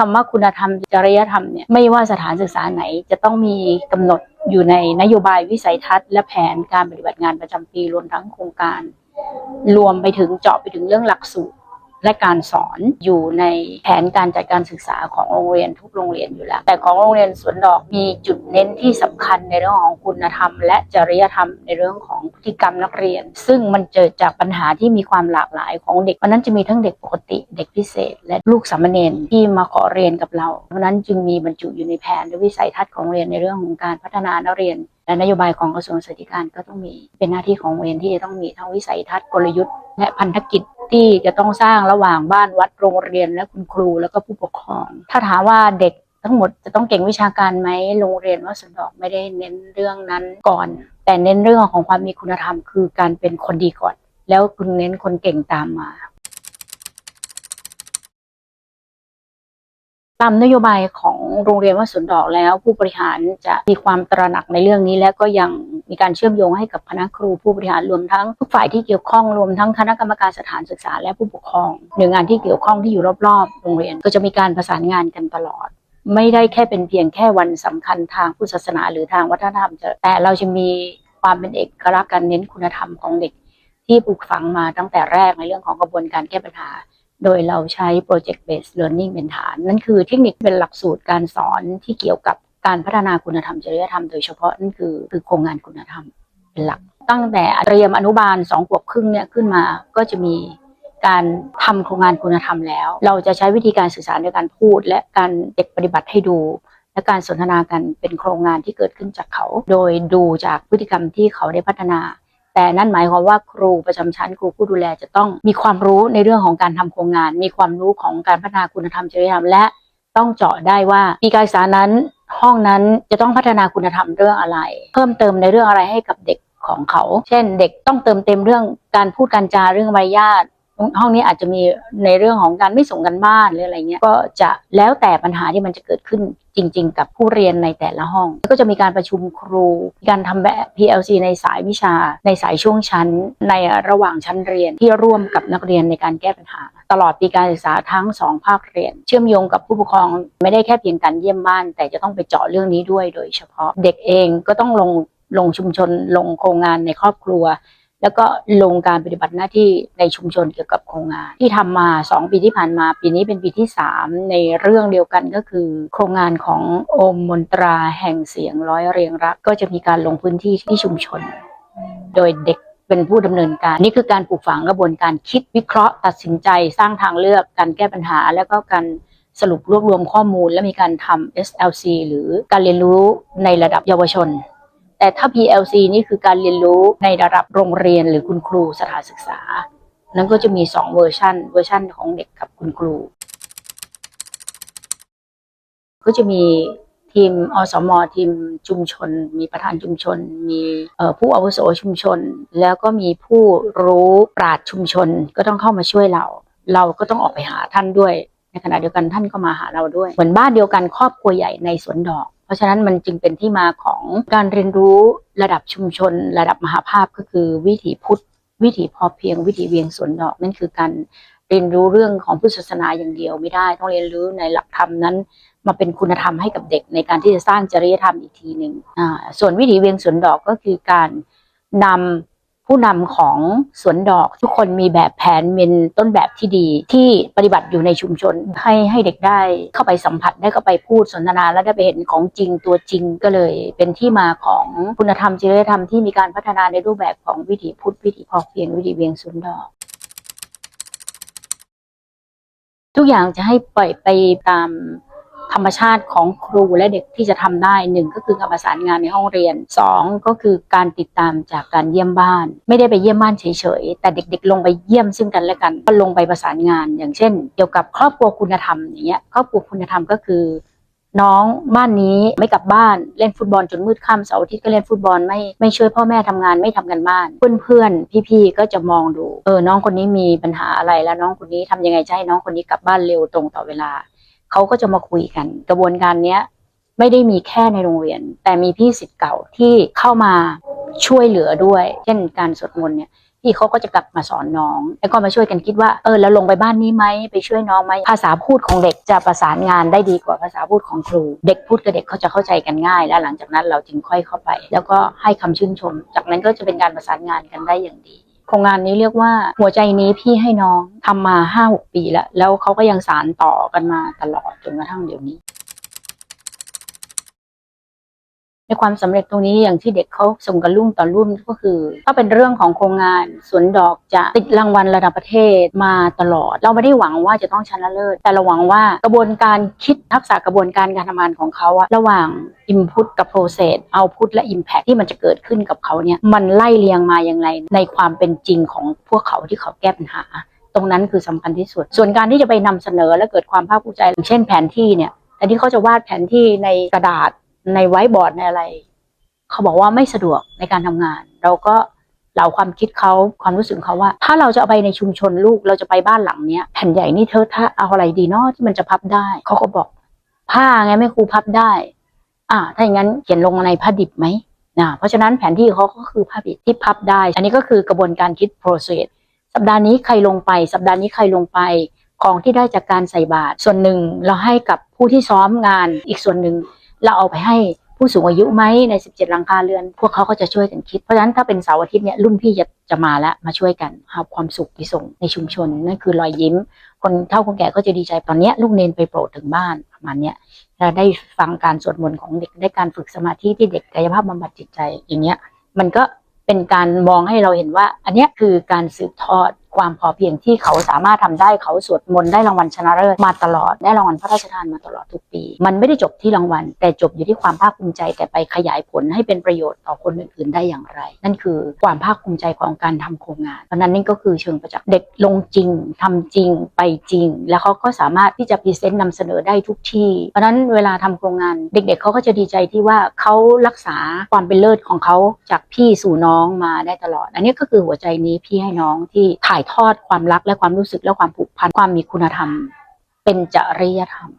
คำว่าคุณธรรมจริยธรรมเนี่ยไม่ว่าสถานศึกษาไหนจะต้องมีกำหนดอยู่ในนโยบายวิสัยทัศน์ และแผนการปฏิบัติงานประจำปีรวมทั้งโครงการ รวมไปถึงเจาะไปถึงเรื่องหลักสูตร และการสอนอยู่ในแผนการจัดการศึกษาของโรงเรียนทุกโรงเรียนอยู่แล้ว แต่ของโรงเรียนสวนดอกมีจุดเน้นที่สำคัญในเรื่องของคุณธรรม และจริยธรรมในเรื่องของพฤติกรรมนักเรียน ซึ่งมันเกิดจากปัญหาที่มีความหลากหลายของเด็กเพราะนั้นจะมีทั้งเด็กปกติเด็กพิเศษ และลูกสามเณรที่มาขอเรียนกับเรา เพราะฉะนั้นจึงมีบรรจุอยู่ในแผนและวิสัยทัศน์ของโรงเรียนในเรื่องของการพัฒนานักเรียนและนโยบายของกระทรวงศึกษาธิการก็ต้องมี เป็นหน้าที่ของโรงเรียนที่จะต้องมีทั้งวิสัยทัศน์กลยุทธ์และพันธกิจ ที่จะต้องสร้างระหว่างบ้านวัดโรงเรียนและคุณครูแล้วก็ผู้ปกครอง ถ้าถามว่าเด็กทั้งหมดจะต้องเก่งวิชาการไหมโรงเรียนวัดสวนดอกไม่ได้เน้นเรื่องนั้นก่อน แต่เน้นเรื่องของความมีคุณธรรม คือการเป็นคนดีก่อน แล้วคุณเน้นคนเก่งตามมาตามนโยบายของโรงเรียนวัดสวนดอกแล้วผู้บริหารจะมีความตระหนักในเรื่องนี้และก็ยัง มีการเชื่อมโยงให้กับคณะครูผู้บริหารรวมทั้งทุกฝ่ายที่เกี่ยวข้องรวมทั้งคณะกรรมการสถานศึกษาและผู้ปกครองหน่วยงานที่เกี่ยวข้องที่อยู่รอบๆโรงเรียน ก็จะมีการประสานงานกันตลอด ไม่ได้แค่เป็นเพียงแค่วันสำคัญทางพุทธศาสนาหรือทางวัฒนธรรมแต่เราจะมีความเป็นเอกลักษณ์การเน้นคุณธรรมของเด็ก ที่ปลูกฝังมาตั้งแต่แรกในเรื่องของกระบวนการแก้ปัญหา โดยเราใช้ project based learning เป็นฐาน นั่นคือเทคนิคเป็นหลักสูตรการสอนที่เกี่ยวกับ การพัฒนาคุณธรรมจริยธรรมโดยเฉพาะนั่นคือคือโครงงานคุณธรรมเป็นหลัก ตั้งแต่เตรียมอนุบาลสองขวบครึ่งเนี่ยขึ้นมาก็จะมีการทำโครงงานคุณธรรมแล้ว เราจะใช้วิธีการสื่อสารในการพูด และการเด็กปฏิบัติให้ดู และการสนทนากันเป็นโครงงานที่เกิดขึ้นจากเขา โดยดูจากพฤติกรรมที่เขาได้พัฒนา แต่นั่นหมายความว่าครูประจำชั้นครูผู้ดูแลจะต้องมีความรู้ในเรื่องของการทำโครงงาน มีความรู้ของการพัฒนาคุณธรรมจริยธรรมและต้องเจาะได้ว่าปีการศึกษานั้น ห้องนั้นจะต้องพัฒนาคุณธรรมเรื่องอะไร เพิ่มเติมในเรื่องอะไรให้กับเด็กของเขา เช่น เด็กต้องเติมเต็มเรื่องการพูดการจาเรื่องมารยาท ห้องนี้อาจจะมีในเรื่องของการไม่ส่งกันบ้านหรืออะไรเงี้ยก็จะแล้วแต่ปัญหาที่มันจะเกิดขึ้นจริง ๆ กับผู้เรียนในแต่ละห้อง ก็จะมีการประชุมครูมีการทำแบบ PLC ในสายวิชา ในสายช่วงชั้น ในระหว่างชั้นเรียนที่ร่วมกับนักเรียนในการแก้ปัญหา ตลอดปีการศึกษาทั้งสองภาคเรียน เชื่อมโยงกับผู้ปกครองไม่ได้แค่เพียงการเยี่ยมบ้าน แต่จะต้องไปเจาะเรื่องนี้ด้วยโดยเฉพาะ เด็กเองก็ต้องลงลงชุมชนลงโครงงานในครอบครัว แล้วก็ลงการปฏิบัติหน้าที่ในชุมชนเกี่ยวกับโครงงาน ที่ทำมา 2 ปีที่ผ่านมา ปีนี้เป็นปีที่ 3 ในเรื่องเดียวกันก็คือ โครงงานของโอมมนตราแห่งเสียงร้อยเรียงรัก ก็จะมีการลงพื้นที่ที่ชุมชน โดยเด็กเป็นผู้ดำเนินการ นี่คือการปลูกฝังกระบวนการคิดวิเคราะห์ ตัดสินใจสร้างทางเลือกการแก้ปัญหา แล้วก็การสรุปรวบรวมข้อมูล และมีการทำ SLC หรือการเรียนรู้ในระดับเยาวชน แต่ถ้า PLC นี่คือการเรียนรู้ในระดับโรงเรียนหรือคุณครูสถานศึกษา นั้นก็จะมี 2 เวอร์ชันเวอร์ชันของเด็กกับคุณครู ก็จะมีทีมอสมทีมชุมชน มีประธานชุมชน มีผู้อาวุโสชุมชน แล้วก็มีผู้รู้ปราดชุมชนก็ต้องเข้ามาช่วยเรา เราก็ต้องออกไปหาท่านด้วย ในขณะเดียวกันท่านก็มาหาเราด้วย เหมือนบ้านเดียวกันครอบครัวใหญ่ในสวนดอก ราะฉะนั้นมันจึงเป็นที่มาของการเรียนรู้ระดับชุมชน ระดับมหาภาพก็คือวิถีพุทธ วิถีพอเพียง วิถีเวียงสวนดอกนั่นคือการเรียนรู้เรื่องของพุทธศาสนาอย่างเดียวไม่ได้ ต้องเรียนรู้ในหลักธรรมนั้น มาเป็นคุณธรรมให้กับเด็กในการที่จะสร้างจริยธรรมอีกทีหนึ่งส่วนวิถีเวียงสวนดอกก็คือการนำ ผู้นำของสวนดอกทุกคนมีแบบแผนเป็นต้นแบบที่ดีที่ปฏิบัติอยู่ในชุมชนให้ให้เด็กได้เข้าไปสัมผัสได้เข้าไปพูดสนทนาและได้ไปเห็นของจริงตัวจริงก็เลย เป็นที่มาของคุณธรรมจริยธรรมที่มีการพัฒนาในรูปแบบของวิถีพุทธวิถีพอเพียงวิถีเวียงสวนดอกทุกอย่างจะให้ปล่อยไปตาม ธรรมชาติของครูและเด็กที่จะทำได้หนึ่งก็คือการประสานงานในห้องเรียนสองก็คือการติดตามจากการเยี่ยมบ้าน ไม่ได้ไปเยี่ยมบ้านเฉยๆแต่เด็กๆ ลงไปเยี่ยมซึ่งกันและกันก็ลงไปประสานงาน อย่างเช่น เกี่ยวกับครอบครัวคุณธรรมอย่างเงี้ยครอบครัวคุณธรรมก็คือ น้องบ้านนี้ไม่กลับบ้านเล่นฟุตบอลจนมืดค่ำเสาร์อาทิตย์ก็เล่นฟุตบอลไม่ไม่ช่วยพ่อแม่ทำงานไม่ทำกันบ้าน เพื่อนๆพี่ๆก็จะมองดูเออน้องคนนี้มีปัญหาอะไรแล้วน้องคนนี้ทำยังไงจะให้น้องคนนี้กลับบ้านเร็วตรงต่อเวลา เขาก็จะมาคุยกัน กระบวนการเนี้ยไม่ได้มีแค่ในโรงเรียน แต่มีพี่สิทธิ์เก่าที่เข้ามาช่วยเหลือด้วย เช่นการสวดมนต์เนี่ยพี่เขาก็จะกลับมาสอนน้อง แล้วก็มาช่วยกันคิดว่าเออแล้วลงไปบ้านนี้ไหมไปช่วยน้องไหมภาษาพูดของเด็กจะประสานงานได้ดีกว่าภาษาพูดของครู เด็กพูดกับเด็กเขาจะเข้าใจกันง่าย และหลังจากนั้นเราจึงค่อยเข้าไป แล้วก็ให้คำชื่นชม จากนั้นก็จะเป็นการประสานงานกันได้อย่างดี ครงงานนี้เรียกว่าหัวใจนี้พี่ให้น้องทำมาห้าหกปีแล้ว แล้วเขาก็ยังสานต่อกันมาตลอดจนกระทั่งเดี๋ยวนี้ ในความสำเร็จตรงนี้อย่างที่เด็กเขาส่งกันรุ่นต่อรุ่นก็คือถ้าเป็นเรื่องของโครงงานสวนดอกจะติดรางวัลระดับประเทศมาตลอด เราไม่ได้หวังว่าจะต้องชนะเลิศ แต่เราหวังว่ากระบวนการคิดทักษะกระบวนการการทำงานของเขาอะระหว่าง Input กับ Process Output และ Impact ที่มันจะเกิดขึ้นกับเขาเนี่ยมันไล่เรียงมาอย่างไร ในความเป็นจริงของพวกเขาที่เขาแก้ปัญหา ตรงนั้นคือสำคัญที่สุด ส่วนการที่จะไปนำเสนอและเกิดความภาคภูมิใจอย่างเช่นแผนที่เนี่ยแต่ที่เขาจะวาดแผนที่ในกระดาษ ในไวท์บอร์ดในอะไร เขาบอกว่าไม่สะดวกในการทำงาน เราก็เหล่าความคิดเขาความรู้สึกเขาว่า ถ้าเราจะเอาไปในชุมชนลูกเราจะไปบ้านหลังเนี้ยแผ่นใหญ่นี่เธอถ้าเอาอะไรดีเนาะที่มันจะพับได้เขาก็บอก ผ้าไงแม่ครูพับได้ อ่า ถ้าอย่างนั้นเขียนลงในผ้าดิบไหมนะเพราะฉะนั้นแผนที่เขาก็คือผ้าดิบที่พับได้ อันนี้ก็คือกระบวนการคิด process สัปดาห์นี้ใครลงไป สัปดาห์นี้ใครลงไปของที่ได้จากการใส่บาตรส่วนหนึ่งเราให้กับผู้ที่ซ้อมงานอีกส่วนหนึ่ง เราเอาไปให้ผู้สูงอายุไหมใน 17 หลังคาเรือน พวกเขาก็จะช่วยกันคิด เพราะฉะนั้นถ้าเป็นเสาร์อาทิตย์เนี่ยรุ่นพี่จะจะมาแล้วมาช่วยกันหาความสุขไปส่งในชุมชนนั่นคือรอยยิ้ม คนเฒ่าคนแก่ก็จะดีใจตอนนี้ลูกเนนไปโปรดถึงบ้านประมาณเนี้ยเราได้ฟังการสวดมนต์ของเด็กได้การฝึกสมาธิที่เด็กกายภาพบำบัดจิตใจอย่างเงี้ยมันก็เป็นการมองให้เราเห็นว่า อันเนี้ยคือการสืบทอด ความพอเพียงที่เขาสามารถทำได้เขาสวดมนต์ได้รางวัลชนะเลิศมาตลอดได้รางวัลพระราชทานมาตลอดทุกปี มันไม่ได้จบที่รางวัล แต่จบอยู่ที่ความภาคภูมิใจแต่ไปขยายผลให้เป็นประโยชน์ต่อคนอื่นๆได้อย่างไร นั่นคือความภาคภูมิใจของการทำโครงงาน เพราะนั้นนี่ก็คือเชิงประจักษ์เด็กลงจริงทำจริงไปจริง แล้วเขาก็สามารถที่จะพรีเซนต์นำเสนอได้ทุกที่ เพราะนั้นเวลาทำโครงงาน เด็ก ๆเขาก็จะดีใจที่ว่าเขารักษาความเป็นเลิศของเขาจากพี่สู่น้องมาได้ตลอด อันนี้ก็คือหัวใจนี้พี่ให้น้องที่ถ่ายายทอดความรักและความรู้สึกและความผูกพันความมีคุณธรรม เป็นจริยธรรม